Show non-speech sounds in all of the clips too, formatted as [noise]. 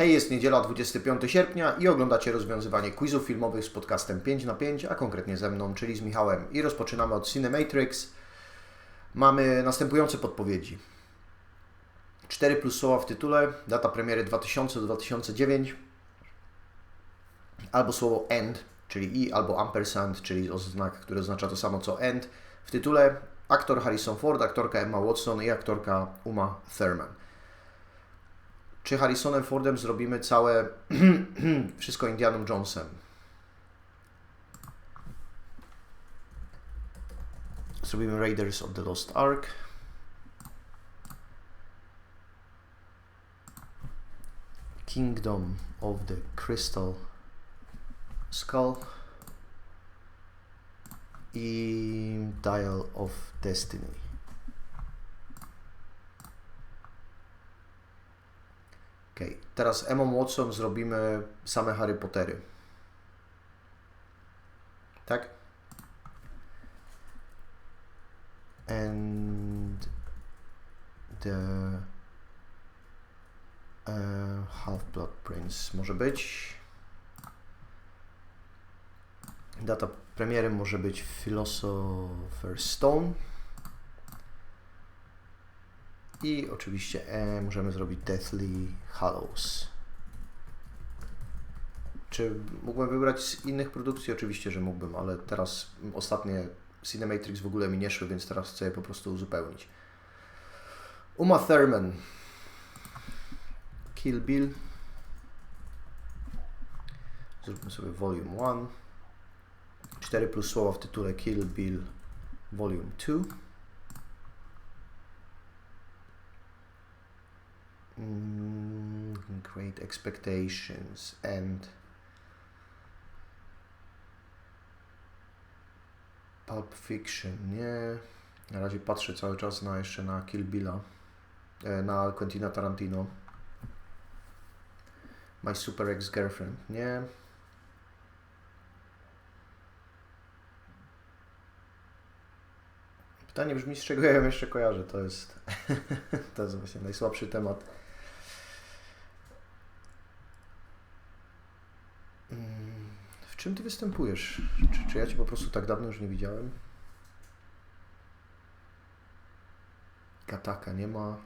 Hej, jest niedziela 25 sierpnia i oglądacie rozwiązywanie quizów filmowych z podcastem 5 na 5, a konkretnie ze mną, czyli z Michałem. I rozpoczynamy od Cinematrix. Mamy następujące podpowiedzi. 4 plus słowa w tytule, data premiery 2000-2009, albo słowo end, czyli i, albo ampersand, czyli znak, który oznacza to samo co end. W tytule aktor Harrison Ford, aktorka Emma Watson i aktorka Uma Thurman. Czy Harrisonem Fordem zrobimy całe [clears throat] wszystko Indianą Jonesem? Zrobimy Raiders of the Lost Ark. Kingdom of the Crystal Skull i Dial of Destiny. Ok, teraz Emma Watson zrobimy same Harry Pottery. Tak? And the uh, Half-Blood Prince może być. Data premiery może być Philosopher's Stone. I oczywiście e, możemy zrobić Deathly Hallows. Czy mógłbym wybrać z innych produkcji? Oczywiście, że mógłbym, ale teraz ostatnie Cinematrix w ogóle mi nie szły, więc teraz chcę je po prostu uzupełnić. Uma Thurman. Kill Bill. Zróbmy sobie Volume 1. 4 plus słowa w tytule Kill Bill Volume 2. great Expectations and Pulp Fiction, nie. Na razie patrzę cały czas na jeszcze na Kill Billa, e, na Quentina Tarantino. My Super Ex-Girlfriend, nie. Pytanie brzmi, z czego ja ją jeszcze kojarzę. To jest, [laughs] to jest właśnie najsłabszy temat. Mm, w czym ty występujesz? Czy, czy ja cię po prostu tak dawno już nie widziałem? Kataka nie ma.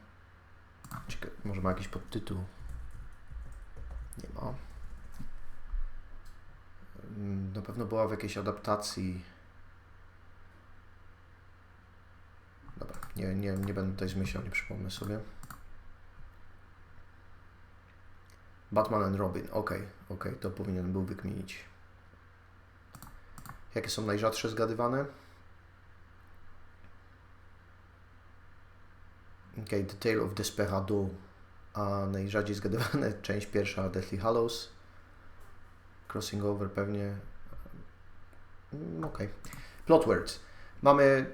Może ma jakiś podtytuł? Nie ma. Mm, na pewno była w jakiejś adaptacji Dobra, nie, nie, nie będę tutaj zmyślał, nie przypomnę sobie. Batman and Robin, ok, ok, to powinien był wykminić. Jakie są najrzadsze zgadywane? Ok, The Tale of Desperado, a najrzadziej zgadywane [laughs] część pierwsza Deathly Hallows. Crossing Over pewnie. Mm, ok. Plot words. Mamy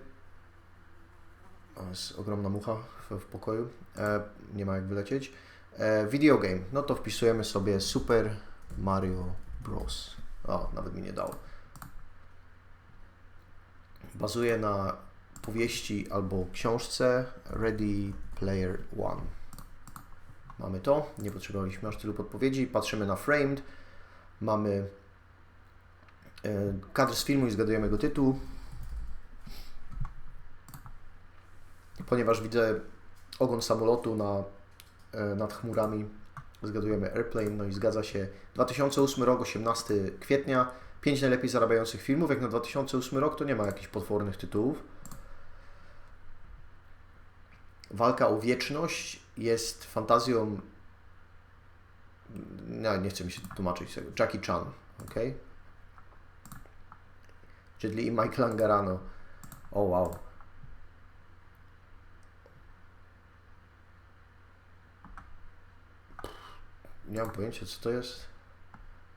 jest ogromna mucha w, w pokoju. E, nie ma jak wylecieć. E, video game. No to wpisujemy sobie Super Mario Bros. O, nawet mi nie dało. Bazuje na powieści albo książce Ready Player One. Mamy to. Nie potrzebowaliśmy aż tylu podpowiedzi. Patrzymy na Framed. Mamy e, kadr z filmu i zgadujemy go tytuł. ponieważ widzę ogon samolotu na, e, nad chmurami, zgadujemy Airplane, no i zgadza się 2008 rok, 18 kwietnia, 5 najlepiej zarabiających filmów, jak na 2008 rok to nie ma jakichś potwornych tytułów. Walka o wieczność jest fantazją no, nie chcę mi się tłumaczyć tego. Jackie Chan, ok? Czyli Michael Angarano. O oh, wow. nie mam pojęcia co to jest.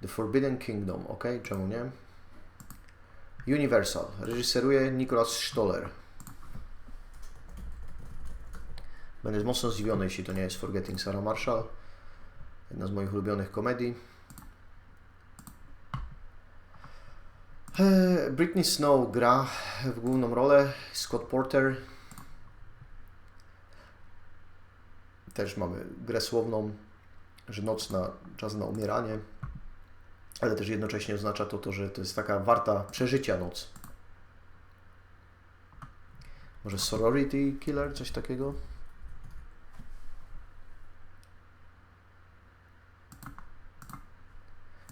The Forbidden Kingdom, ok? Czemu nie? Universal. Reżyseruje Nicholas Stoller. Będę mocno zdziwiony, jeśli to nie jest Forgetting Sarah Marshall. Jedna z moich ulubionych komedii. E, Britney Snow gra w główną rolę. Scott Porter. Też mamy grę słowną że noc na czas na umieranie, ale też jednocześnie oznacza to, to, że to jest taka warta przeżycia noc. Może Sorority Killer, coś takiego?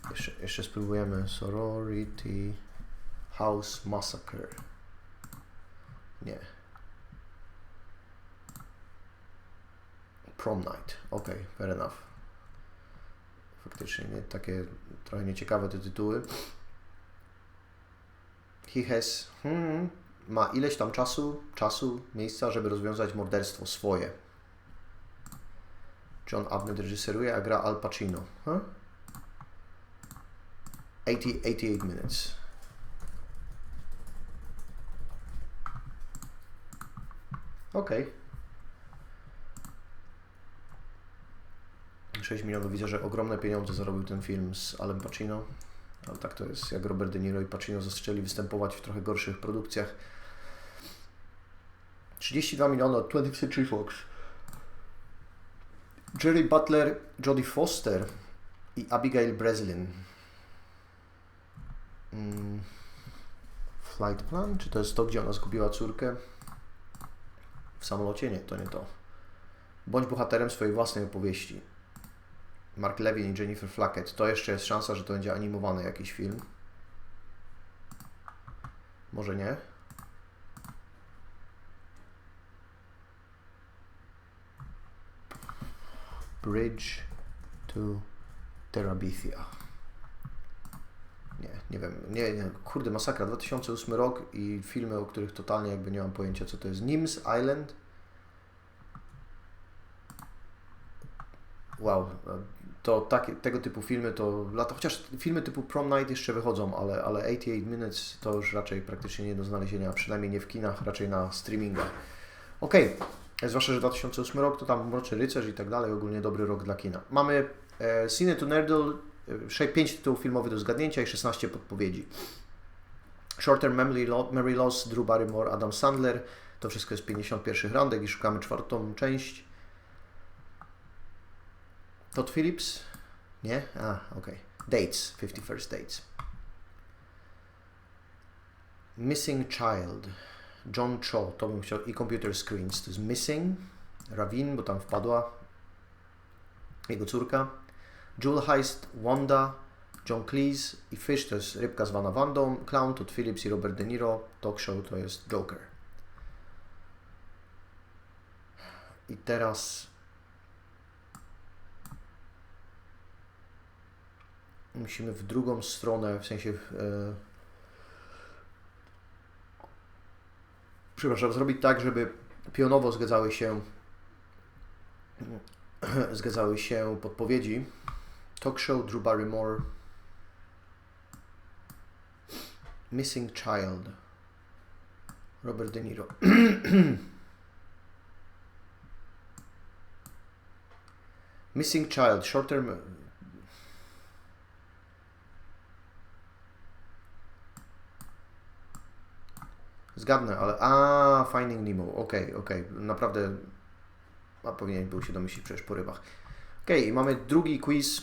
Jeszcze, jeszcze spróbujemy Sorority House Massacre. Nie. Prom Night. Ok, fair enough. Faktycznie nie, takie trochę nieciekawe te tytuły. He has. Hmm, ma ileś tam czasu, czasu, miejsca, żeby rozwiązać morderstwo swoje. John Abnett reżyseruje, a gra Al Pacino. Huh? 80, 88 minutes. Okej. Okay. 6 milionów. Widzę, że ogromne pieniądze zarobił ten film z Alem Pacino. Ale tak to jest, jak Robert De Niro i Pacino zaczęli występować w trochę gorszych produkcjach. 32 miliony od 20th Century Fox. Jerry Butler, Jodie Foster i Abigail Breslin. Mm. Flight Plan? Czy to jest to, gdzie ona zgubiła córkę? W samolocie? Nie, to nie to. Bądź bohaterem swojej własnej opowieści. Mark Levin i Jennifer Flackett. To jeszcze jest szansa, że to będzie animowany jakiś film. Może nie. Bridge to Terabithia. Nie, nie wiem. Nie, nie. Kurde, masakra. 2008 rok i filmy, o których totalnie jakby nie mam pojęcia, co to jest. Nims Island. Wow, to takie, tego typu filmy to lata, chociaż filmy typu Prom Night jeszcze wychodzą, ale, ale 88 Minutes to już raczej praktycznie nie do znalezienia, przynajmniej nie w kinach, raczej na streamingach. Okej, okay. zwłaszcza, że 2008 rok to tam Mroczy Rycerz i tak dalej, ogólnie dobry rok dla kina. Mamy e, Cine to Nerdle, 5 tytułów filmowych do zgadnięcia i 16 podpowiedzi. Shorter Memory, Mary Loss, Drew Barrymore, Adam Sandler, to wszystko jest 51 randek i szukamy czwartą część. Todd Phillips? Nie? A, okej. Okay. Dates, 51st Dates. Missing Child. John Cho, to bym chciał. I Computer Screens. To jest Missing. Ravin, bo tam wpadła jego córka. Jewel Heist, Wanda, John Cleese i Fish to jest rybka zwana Wandą. Clown, Todd Phillips i Robert De Niro. Talk Show to jest Joker. I teraz musimy w drugą stronę, w sensie e, przepraszam, zrobić tak, żeby pionowo zgadzały się [clears throat] zgadzały się podpowiedzi. Talk show Drew Barrymore Missing Child. Robert De Niro. [clears throat] Missing Child, short term Zgadnę, ale... A, Finding Nemo. Okej, okay, okej. Okay. Naprawdę... A powinien był się domyślić przecież po rybach. Okej, okay, mamy drugi quiz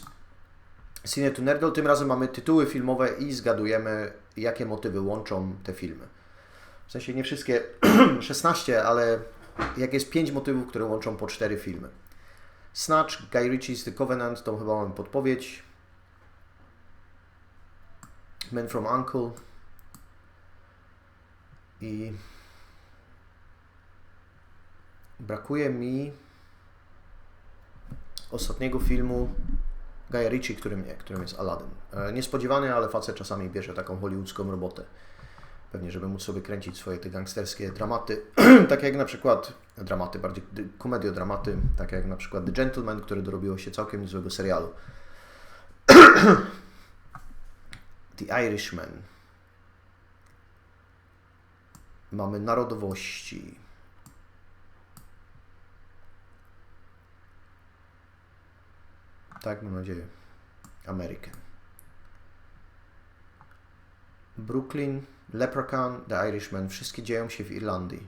Cine to Nerdle. Tym razem mamy tytuły filmowe i zgadujemy, jakie motywy łączą te filmy. W sensie nie wszystkie [clears throat] 16, ale jak jest 5 motywów, które łączą po 4 filmy. Snatch, Guy Ritchie's The Covenant, to chyba mamy podpowiedź. Men from Uncle, i brakuje mi ostatniego filmu Guy Ritchie, którym, nie, którym jest Aladdin. E, niespodziewany, ale facet czasami bierze taką hollywoodzką robotę. Pewnie, żeby móc sobie kręcić swoje te gangsterskie dramaty. [clears throat] tak jak na przykład dramaty, bardziej komediodramaty, tak jak na przykład The Gentleman, które dorobiło się całkiem niezłego serialu. [clears throat] The Irishman. Mamy narodowości. Tak, mam nadzieję. American. Brooklyn, Leprechaun, The Irishman. Wszystkie dzieją się w Irlandii.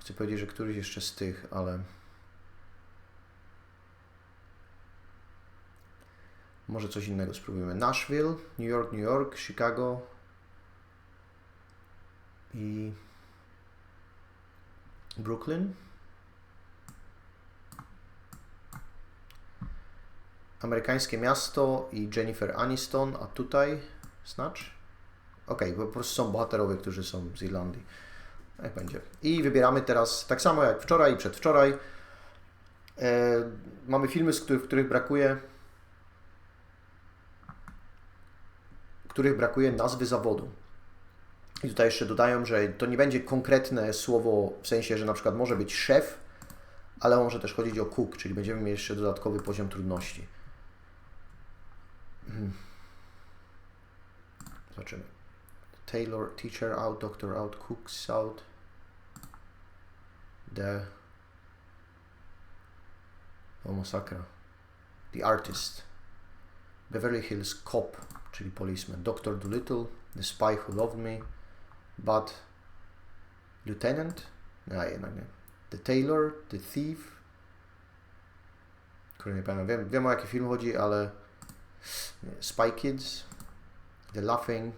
Chcę powiedzieć, że któryś jeszcze z tych, ale... Może coś innego spróbujemy. Nashville, New York, New York, Chicago i Brooklyn. Amerykańskie miasto i Jennifer Aniston, a tutaj Snatch? Bo po prostu są bohaterowie, którzy są z Irlandii. Jak będzie. I wybieramy teraz, tak samo jak wczoraj i przedwczoraj, e, mamy filmy, z których, których brakuje których brakuje nazwy zawodu. I tutaj jeszcze dodają, że to nie będzie konkretne słowo w sensie, że na przykład może być szef, ale może też chodzić o cook, czyli będziemy mieli jeszcze dodatkowy poziom trudności. Hmm. Zobaczymy. Taylor, teacher out, doctor out, cooks out. The... O, masakra. The artist. Beverly Hills Cop, czyli policeman. Dr. Dolittle, The Spy Who Loved Me, Bud Lieutenant, no jednak nie. The Tailor, The Thief, który nie pamiętam, wiem, wiem o jaki film chodzi, ale. Spy Kids, The Laughing,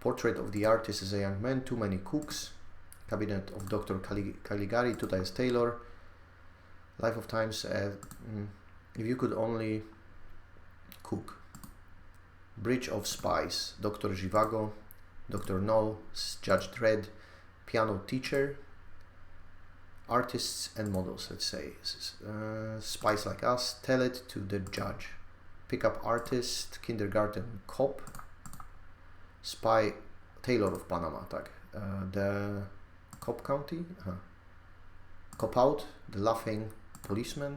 Portrait of the Artist as a Young Man, Too Many Cooks, Cabinet of Dr. Cali- Caligari, tutaj jest Taylor, Life of Times, uh, mm, If You Could Only Cook, Bridge of Spies, Dr. Zhivago, Dr. No, Judge Dredd, Piano Teacher, Artists and Models, let's say. Uh, Spies Like Us, Tell It to the Judge, Pickup Artist, Kindergarten Cop, Spy, Taylor of Panama, tak. Uh, the Cop County, Aha. Cop Out, The Laughing Policeman,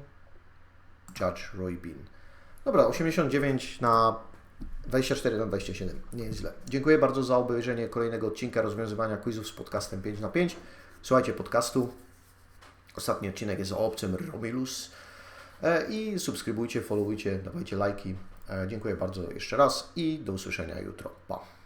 Judge Roy Bean. Dobra, 89 na 24 na 27. Nie jest źle. Dziękuję bardzo za obejrzenie kolejnego odcinka rozwiązywania quizów z podcastem 5 na 5. Słuchajcie podcastu. Ostatni odcinek jest o obcym Romulus. E, I subskrybujcie, followujcie, dawajcie lajki. E, Dziękuję bardzo jeszcze raz i do usłyszenia jutro. Pa.